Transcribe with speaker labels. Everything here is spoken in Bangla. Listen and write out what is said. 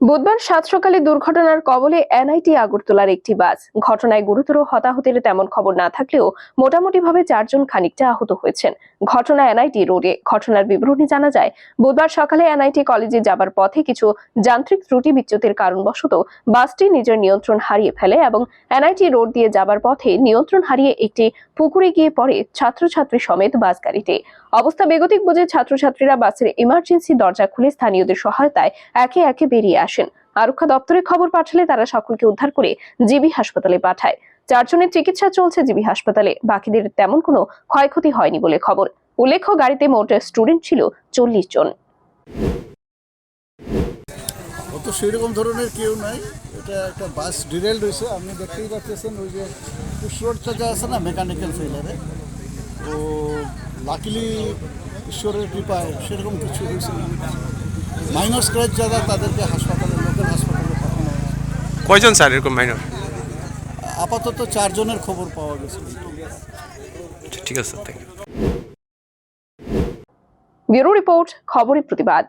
Speaker 1: বুধবার সাত সকালে দুর্ঘটনার কবলে এনআইটি আগরতলার একটি বাস। ঘটনায় গুরুতর হতাহতের তেমন খবর না থাকলেও মোটামুটিভাবে চারজন খানিকটা আহত হয়েছেন। ঘটনা এনআইটি রোডে। ঘটনার বিবরণী জানা যায়, বুধবার সকালে এনআইটি কলেজে যাবার পথে কিছু যান্ত্রিক ত্রুটি বিচ্যুতির কারণবশত বাসটি নিজের নিয়ন্ত্রণ হারিয়ে ফেলে এবং এনআইটি রোড দিয়ে যাবার পথে নিয়ন্ত্রণ হারিয়ে একটি পুকুরে গিয়ে পড়ে ছাত্রছাত্রী সমেত বাস গাড়িতে অবস্থা বেগতিক বুঝে ছাত্রছাত্রীরা বাসের ইমার্জেন্সি দরজা খুলে স্থানীয়দের সহায়তায় একে একে বেরিয়ে আসেন। আরক্ষা দপ্তরে খবর পাঠালে তারা সকলকে উদ্ধার করে জিবি হাসপাতালে পাঠায়। চারজনের চিকিৎসা চলছে জিবি হাসপাতালে। বাকিদের তেমন কোনো ক্ষয়ক্ষতি হয়নি বলে খবর। উল্লেখ্য, গাড়িতে মোট স্টুডেন্ট ছিল চল্লিশ জন।
Speaker 2: তো সেরকম ধরনের কেউ নাই। এটা একটা বাস ডিরেল রয়েছে। আপনি দেখতেই পাচ্ছেন ওই যে পুষ্পরটা যা আছে না, মেকানিক্যাল ফেলারে তো লাকিলি ঈশ্বরের কৃপায় সেরকম কিছু হয়েছে মাইনর স্ক্র্যাচ যারা তাদেরকে হাসপাতালে লোকাল হাসপাতালে পাঠানো।
Speaker 3: কয়জন স্যার এরকম মাইনর
Speaker 2: আপাতত চারজনের খবর পাওয়া গেছে।
Speaker 3: ঠিক আছে থ্যাংক ইউ
Speaker 1: ব্যুরো রিপোর্ট খবরের প্রতিবাদ।